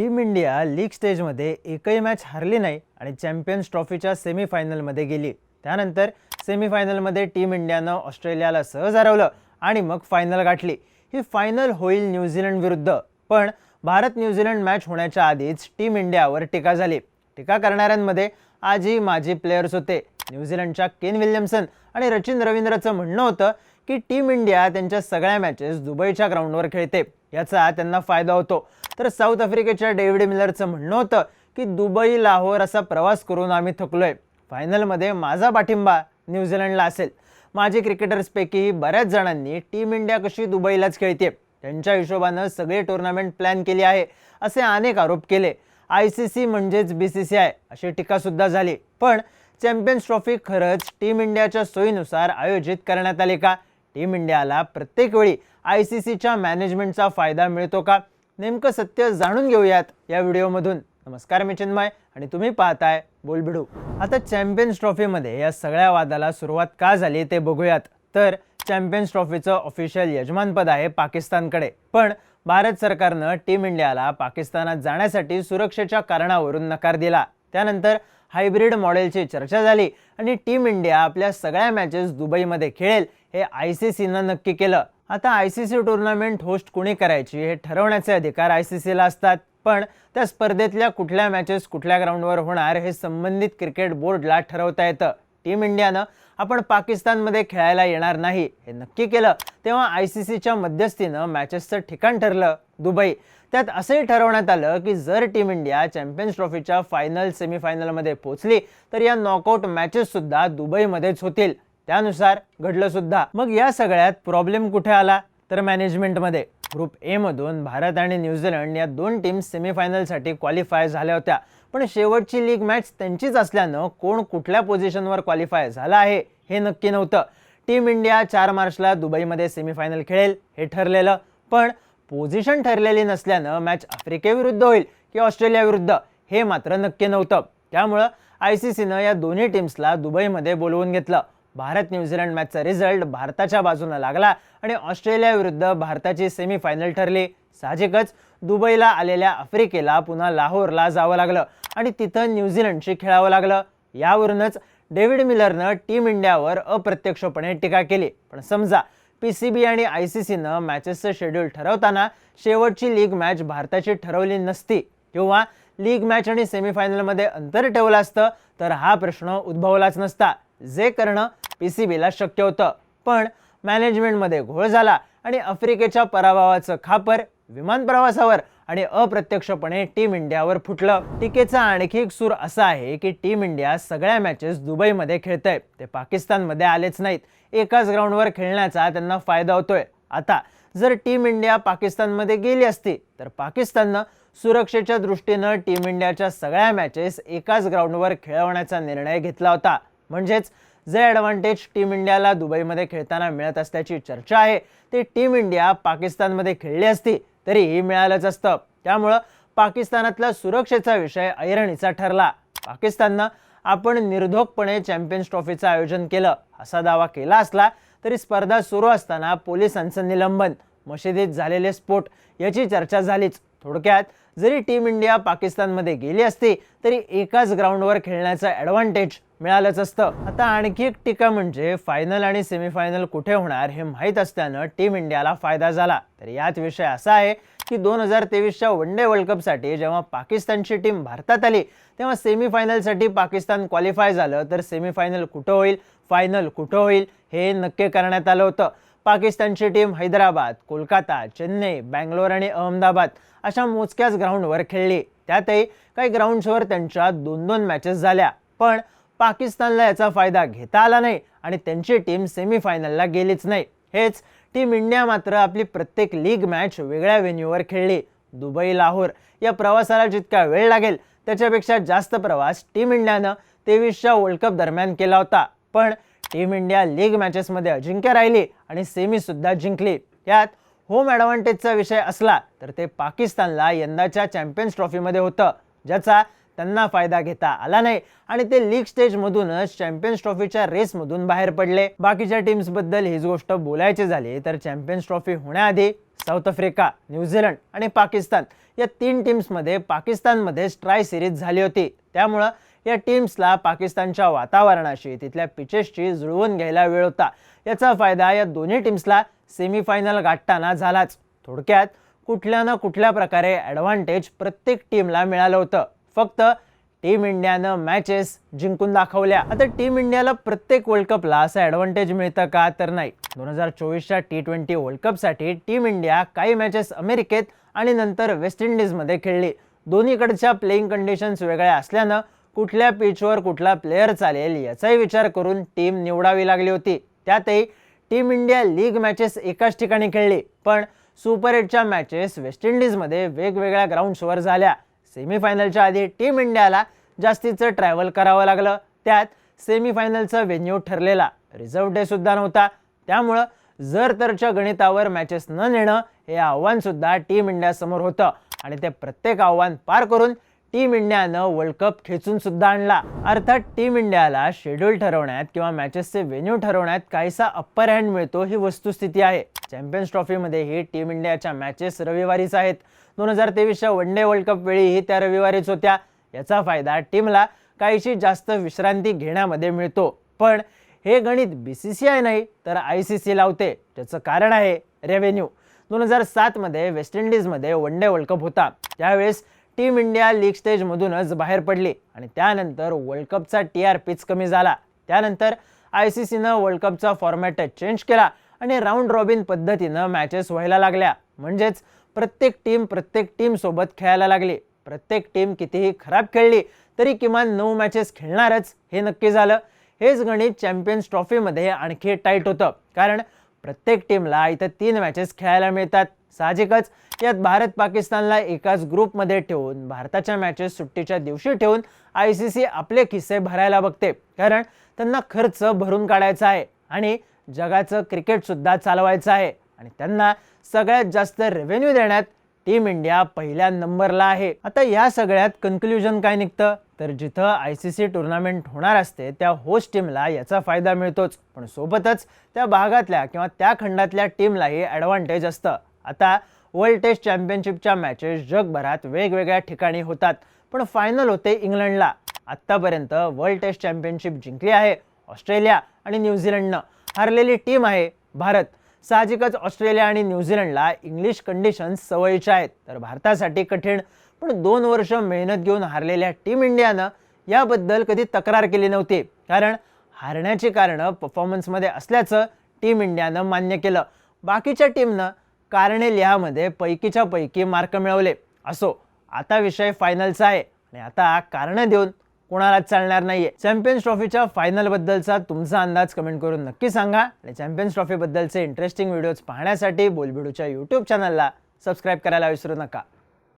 Team India league स्टेजमध्ये एकही match हरली नाही आणि चॅम्पियन्स ट्रॉफीच्या सेमीफायनलमध्ये गेली. त्यानंतर सेमीफायनलमध्ये टीम इंडियानं ऑस्ट्रेलियाला सहज हरवलं आणि मग फायनल गाठली. ही फायनल होईल न्यूझीलंड विरुद्ध पण भारत न्यूझीलंड मॅच होण्याच्या आधीच टीम इंडियावर टीका झाली. टीका करणाऱ्यांमध्ये आजही माजी प्लेयर्स होते. न्यूझीलंडच्या केन विल्यमसन आणि रचिन रवींद्रचं म्हणणं होतं की टीम इंडिया त्यांच्या सगळ्या मॅचेस दुबईच्या ग्राउंडवर खेळते. याचा त्यांना फायदा होतो. तर साऊथ आफ्रिकेच्या डेव्हिड मिलरचं म्हणणं होतं की दुबई लाहोर असा प्रवास करून आम्ही थकलोय. फायनलमध्ये माझा पाठिंबा न्यूझीलंडला असेल. माझे क्रिकेटर्सपैकी बऱ्याच जणांनी टीम इंडिया कशी दुबईलाच खेळते त्यांच्या हिशोबानं सगळे टुर्नामेंट प्लॅन केली आहे असे अनेक आरोप केले. आय सी सी म्हणजेच बी सी सी आय अशी टीकासुद्धा झाली. पण चॅम्पियन्स ट्रॉफी खरंच टीम इंडियाच्या सोयीनुसार आयोजित करण्यात आली का? टीम इंडियाला प्रत्येक वेळी आय सी सीच्या मॅनेजमेंटचा फायदा मिळतो का? नेमकं सत्य जाणून घेऊयात या व्हिडिओमधून. नमस्कार मी चिन्मय आणि तुम्ही पाहताय बोलबिडू. आता चॅम्पियन्स ट्रॉफीमध्ये या सगळ्या वादाला सुरुवात का झाली ते बघूयात. तर चॅम्पियन्स ट्रॉफीचं ऑफिशियल यजमानपद आहे पाकिस्तानकडे. पण भारत सरकारनं टीम इंडियाला पाकिस्तानात जाण्यासाठी सुरक्षेच्या कारणावरून नकार दिला. त्यानंतर हायब्रिड मॉडेलची चर्चा झाली आणि टीम इंडिया आपल्या सगळ्या मॅचेस दुबईमध्ये खेळेल हे आय सी सीनं नक्की केलं. आता I C C tournament host कुणी करायची हे ठरवण्याचे अधिकार आय सी सीला असतात. पण त्या स्पर्धेतल्या कुठल्या मॅचेस कुठल्या ग्राउंडवर होणार हे संबंधित क्रिकेट बोर्डला ठरवता येतं. टीम इंडियानं आपण पाकिस्तानमध्ये खेळायला येणार नाही हे नक्की केलं तेव्हा आय सी सीच्या मध्यस्थीनं मॅचेसचं ठिकाण ठरलं दुबई. त्यात असंही ठरवण्यात आलं की जर टीम इंडिया चॅम्पियन्स ट्रॉफीच्या फायनल सेमीफायनलमध्ये पोहोचली तर या नॉकआउट मॅचेस सुद्धा दुबईमध्येच होतील. त्यानुसार घडलं सुद्धा. मग या सगळ्यात प्रॉब्लेम कुठे आला? तर मॅनेजमेंटमध्ये ग्रुप ए मधून भारत आणि न्यूझीलंड या दोन टीम सेमीफायनलसाठी क्वालिफाय झाल्या होत्या. पण शेवटची लीग मॅच त्यांचीच असल्यानं कोण कुठल्या पोझिशनवर क्वालिफाय झाला आहे हे नक्की नव्हतं. टीम इंडिया चार मार्चला दुबईमध्ये सेमीफायनल खेळेल हे ठरलेलं. पण पोझिशन ठरलेली नसल्यानं मॅच आफ्रिकेविरुद्ध होईल की ऑस्ट्रेलियाविरुद्ध हे मात्र नक्की नव्हतं. त्यामुळं आय सी सीनं या दोन्ही टीम्सला दुबईमध्ये बोलवून घेतलं. भारत न्यूझीलंड मॅचचा रिझल्ट भारताच्या बाजूनं लागला आणि ऑस्ट्रेलियाविरुद्ध भारताची सेमीफायनल ठरली. साहजिकच दुबईला आलेल्या आफ्रिकेला पुन्हा लाहोरला जावं लागलं आणि तिथं न्यूझीलंडशी खेळावं लागलं. यावरूनच डेव्हिड मिलरनं टीम इंडियावर अप्रत्यक्षपणे टीका केली. पण समजा पी सी बी आणि आय सी सीनं मॅचेसचं शेड्यूल ठरवताना शेवटची लीग मॅच भारताची ठरवली नसती. किंवा लीग मॅच आणि सेमीफायनलमध्ये अंतर ठेवलं असतं तर हा प्रश्न उद्भवलाच नसता जे करणं पी सी बीला शक्य होतं. पण मॅनेजमेंटमध्ये घोळ झाला आणि आफ्रिकेच्या पराभवाचं खापर विमान प्रवासावर आणि अप्रत्यक्षपणे टीम इंडियावर फुटलं. टीकेचा आणखी एक सूर असा आहे की टीम इंडिया सगळ्या मॅचेस दुबईमध्ये खेळतंय. ते पाकिस्तानमध्ये आलेच नाहीत. एकाच ग्राउंडवर खेळण्याचा त्यांना फायदा होतोय. आता जर टीम इंडिया पाकिस्तानमध्ये गेली असती तर पाकिस्ताननं सुरक्षेच्या दृष्टीनं टीम इंडियाच्या सगळ्या मॅचेस एकाच ग्राउंडवर खेळवण्याचा निर्णय घेतला होता. म्हणजेच जे ॲडव्हान्टेज टीम इंडियाला दुबईमध्ये खेळताना मिळत असल्याची चर्चा आहे ते टीम इंडिया पाकिस्तानमध्ये खेळली असती तरीही मिळालंच असतं. त्यामुळं पाकिस्तानातला सुरक्षेचा विषय ऐरणीचा ठरला. पाकिस्ताननं आपण निर्धोकपणे चॅम्पियन्स ट्रॉफीचं आयोजन केलं. असा दावा केला असला तरी स्पर्धा सुरू असताना पोलिसांचं निलंबन मशिदीत झालेले स्फोट याची चर्चा झालीच. थोडक्यात जरी टीम इंडिया पाकिस्तानमध्ये गेली असती तरी एकाच ग्राउंडवर खेळण्याचं ॲडव्हान्टेज मिळालंच असतं. आता आणखी एक टीका म्हणजे फायनल आणि सेमीफायनल कुठे होणार हे माहीत असल्यानं टीम इंडियाला फायदा झाला. तर यात विषय असा आहे की दोन हजार तेवीसच्या वन डे वर्ल्ड कपसाठी जेव्हा पाकिस्तानची टीम भारतात आली तेव्हा सेमीफायनलसाठी पाकिस्तान क्वालिफाय झालं. तर सेमीफायनल कुठं होईल? फायनल कुठं होईल? हे नक्की करण्यात आलं होतं. पाकिस्तानची टीम हैदराबाद कोलकाता चेन्नई बँगलोर आणि अहमदाबाद अशा मोजक्याच ग्राउंडवर खेळली. त्यातही काही ग्राउंड्सवर त्यांच्या दोन दोन मॅचेस झाल्या. पण पाकिस्तानला याचा फायदा घेता आला नाही आणि त्यांची टीम सेमीफायनलला गेलीच नाही. हेच टीम इंडिया मात्र आपली प्रत्येक लीग मॅच वेगळ्या व्हेन्यूवर खेळली. दुबई लाहोर या प्रवासाला जितका वेळ लागेल त्याच्यापेक्षा जास्त प्रवास टीम इंडियानं तेवीसच्या वर्ल्ड कप दरम्यान केला होता. पण टीम इंडिया लीग मॅचेसमध्ये अजिंक्य राहिली आणि सेमीसुद्धा जिंकली. यात होम ॲडव्हान्टेजचा विषय असला तर ते पाकिस्तानला यंदाच्या चॅम्पियन्स ट्रॉफीमध्ये होतं ज्याचा त्यांना फायदा घेता आला नाही. आणि ते लीग स्टेजमधूनच चॅम्पियन्स ट्रॉफीच्या रेसमधून बाहेर पडले. बाकीच्या टीम्सबद्दल हीच गोष्ट बोलायची झाली तर चॅम्पियन्स ट्रॉफी होण्याआधी साऊथ आफ्रिका न्यूझीलंड आणि पाकिस्तान या तीन टीम्समध्ये पाकिस्तानमध्येच ट्राय सिरीज झाली होती. त्यामुळं या टीम्सला पाकिस्तानच्या वातावरणाशी तिथल्या पिचेसची जुळवून घ्यायला वेळ होता. याचा फायदा या दोन्ही टीम्सला सेमीफायनल गाठताना झालाच. थोडक्यात कुठल्या ना कुठल्या प्रकारे ॲडव्हान्टेज प्रत्येक टीमला मिळालं होतं. फक्त टीम इंडियानं मॅचेस जिंकून दाखवल्या. आता टीम इंडियाला प्रत्येक वर्ल्ड कपला असं ॲडव्हान्टेज मिळतं का? तर नाही. दोन हजार चोवीसच्या टी ट्वेंटी वर्ल्ड कपसाठी टीम इंडिया काही मॅचेस अमेरिकेत आणि नंतर वेस्ट इंडिजमध्ये खेळली. दोन्हीकडच्या प्लेईंग कंडिशन्स वेगळ्या असल्यानं कुठल्या पिचवर कुठला प्लेअर चालेल याचाही विचार करून टीम निवडावी लागली होती. त्यातही टीम इंडिया लीग मॅचेस एकाच ठिकाणी खेळली. पण सुपर एटच्या मॅचेस वेस्ट इंडिजमध्ये वेगवेगळ्या ग्राउंड्सवर झाल्या. सेमीफायनलच्या आधी टीम इंडियाला जास्तीचं ट्रॅव्हल करावं लागलं. त्यात सेमीफायनलचा व्हेन्यू ठरलेला रिझर्व्ह डे सुद्धा नव्हता. त्यामुळं जर तरच्या गणितावर मॅचेस न नेणं हे आव्हानसुद्धा टीम इंडियासमोर होतं. आणि ते प्रत्येक आव्हान पार करून टीम इंडियानं वर्ल्ड कप खेचून सुद्धा आणला. अर्थात टीम इंडियाला शेड्यूल ठरवण्यात किंवा मॅचेसचे व्हेन्यू ठरवण्यात काहीसा अप्पर हँड मिळतो ही वस्तुस्थिती आहे. चॅम्पियन्स ट्रॉफीमध्येही टीम इंडियाच्या मॅचेस रविवारीच आहेत. दोन हजार तेवीसच्या वन डे वर्ल्ड कप वेळीही त्या रविवारीच होत्या. याचा फायदा टीमला काहीशी जास्त विश्रांती घेण्यामध्ये मिळतो. पण हे गणित बी सी सी आय नाही तर आय सी सी लावते. त्याचं कारण आहे रेव्हेन्यू दोन हजार सातमध्ये वेस्ट इंडिजमध्ये वन डे वर्ल्ड कप होता. त्यावेळेस टीम इंडिया लीग स्टेजमधूनच बाहेर पडली आणि त्यानंतर वर्ल्ड कपचा टी आर पीच कमी झाला. त्यानंतर आय सी सीनं वर्ल्ड कपचा फॉर्मॅट चेंज केला आणि राऊंड रॉबिन पद्धतीनं मॅचेस व्हायला लागल्या. म्हणजेच प्रत्येक टीम प्रत्येक टीमसोबत खेळायला लागली. प्रत्येक टीम कितीही खराब खेळली तरी किमान नऊ मॅचेस खेळणारच हे नक्की झालं. हेच गणित चॅम्पियन्स ट्रॉफीमध्ये आणखी टाईट होतं. कारण प्रत्येक टीमला इथं तीन मॅचेस खेळायला मिळतात. साहजिकच यात भारत पाकिस्तानला एकाच ग्रुपमध्ये ठेवून भारताच्या मॅचेस सुट्टीच्या दिवशी ठेवून आय सी सी आपले किस्से भरायला बघते. कारण त्यांना खर्च भरून काढायचा आहे आणि जगाचं क्रिकेटसुद्धा चालवायचं आहे. आणि त्यांना सगळ्यात जास्त रेव्हेन्यू देण्यात टीम इंडिया पहिल्या नंबरला आहे. आता या सगळ्यात कन्क्ल्युजन काय निघतं? तर जिथं आय सी सी टुर्नामेंट होणार असते त्या होस्ट टीमला याचा फायदा मिळतोच. पण सोबतच त्या भागातल्या किंवा त्या खंडातल्या टीमलाही ॲडव्हान्टेज असतं. आता वर्ल्ड टेस्ट चॅम्पियनशिपच्या मॅचेस जगभरात वेगवेगळ्या ठिकाणी होतात पण फायनल होते इंग्लंडला. आत्तापर्यंत वर्ल्ड टेस्ट चॅम्पियनशिप जिंकली आहे ऑस्ट्रेलिया आणि न्यूझीलंडनं हरलेली टीम आहे भारत. साहजिकच ऑस्ट्रेलिया आणि न्यूझीलंडला इंग्लिश कंडिशन्स सवयीच्या आहेत तर भारतासाठी कठीण. पण दोन वर्ष मेहनत घेऊन हारलेल्या टीम इंडियानं याबद्दल कधी तक्रार केली नव्हती. कारण हारण्याची कारणं परफॉर्मन्समध्ये असल्याचं टीम इंडियानं मान्य केलं. बाकीच्या टीमनं कारणे लिहामध्ये पैकीच्या पैकी मार्क मिळवले. असो आता विषय फायनलचा आहे आणि आता कारणं देऊन कोणालाच चालणार नाहीये. चॅम्पियन्स ट्रॉफीच्या फायनलबद्दलचा तुमचा अंदाज कमेंट करून नक्की सांगा आणि चॅम्पियन्स ट्रॉफीबद्दलचे इंटरेस्टिंग व्हिडिओज पाहण्यासाठी बोलबिडूच्या यूट्यूब चॅनलला सबस्क्राईब करायला विसरू नका.